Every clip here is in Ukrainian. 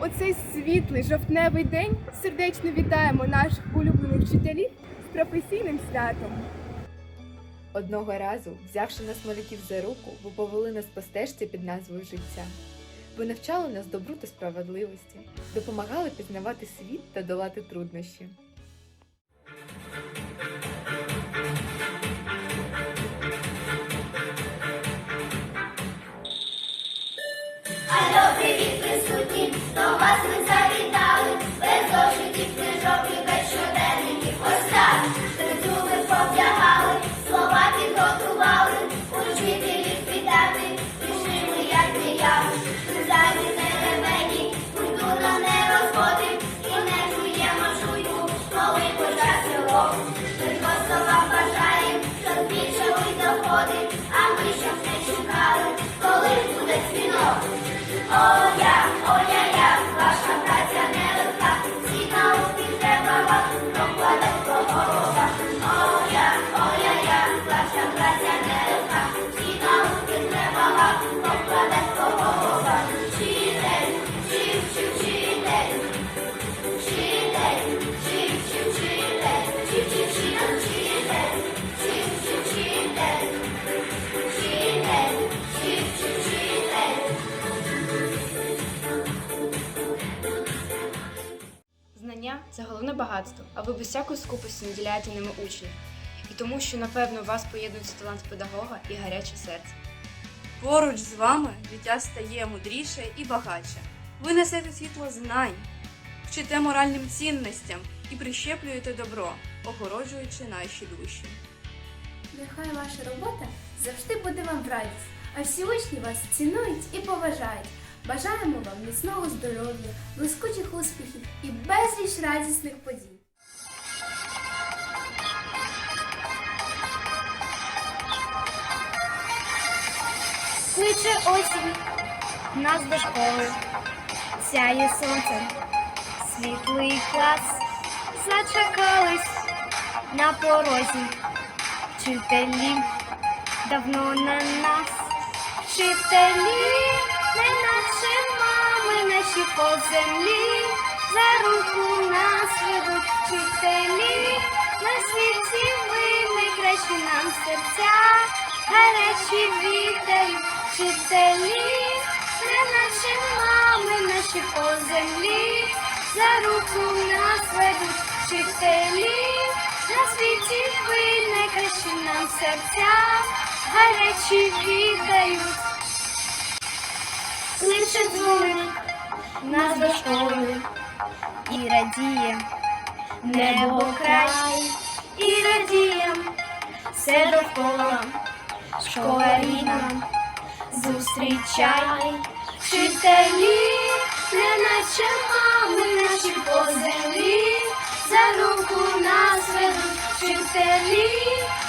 оцей світлий жовтневий день сердечно вітаємо наших улюблених вчителів з професійним святом. Одного разу, взявши нас малюків за руку, ви повели нас по стежці під назвою життя. Ви навчали нас добру та справедливості, допомагали пізнавати світ та долати труднощі. Oh, yeah. Знання це головне багатство, а ви без всякої скупості наділяєте ними учнів. І тому, що напевно у вас поєднується талант педагога і гаряче серце. Поруч з вами дитя стає мудріше і багатше. Ви несете світло знань, вчите моральним цінностям і прищеплюєте добро, огороджуючи наші душі. Нехай ваша робота завжди буде вам в радість, а всі учні вас цінують і поважають. Бажаємо вам міцного здоров'я, блискучих успіхів і безліч радісних подій. Кличе осінь нас до школи, сяє сонце, світлий клас, зачекались на порозі. Вчителі давно на нас, вчителі, не наче мами наші по землі, за руку нас ведуть вчителі, на світі ви найкращі нам серця, гарячі віддають вчителі, не наче мами наші по землі, за руку нас ведуть вчителі, на світі ви найкращі нам серця, гарячі віддають. Кличе дзвоник нас до школи. І радіє небо край, і радіє все довкола, школа рідна, зустрічай, вчителі, не наче мами наші по землі, за руку нас ведуть. Вчителі,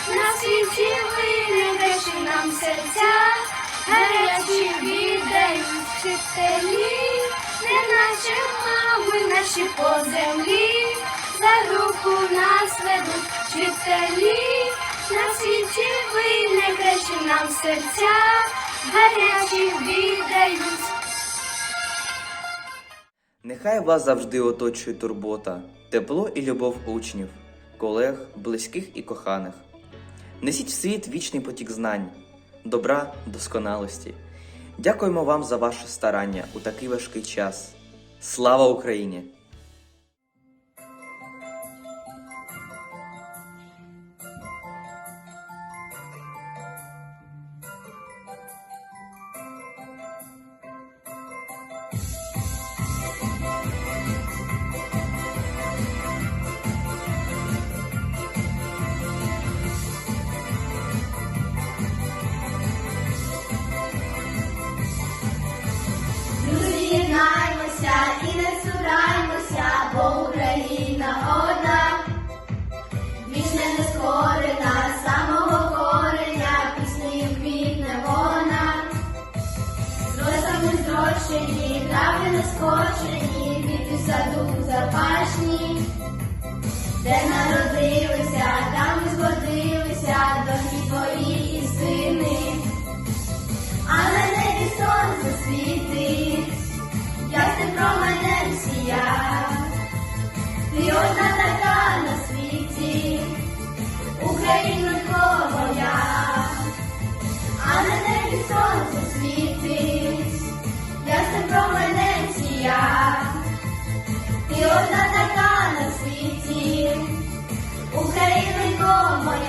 на світі ви найкращі нам серця, гарячі вчителі, не наче мами наші по землі, за руку нас ведуть вчителі, на світі ви найкращі нам серця, гарячі віддають. Нехай вас завжди оточує турбота, тепло і любов учнів, колег, близьких і коханих. Несіть в світ вічний потік знань, добра, досконалості. Дякуємо вам за ваше старання у такий важкий час. Слава Україні! нескошені від саду запашні, де народилися, там і згодилися доньки твої і сини, а на небі сонце світить, як ти ясне променем сія, ти одна така на світі, Україна. Кожна така на світі, Українко моя.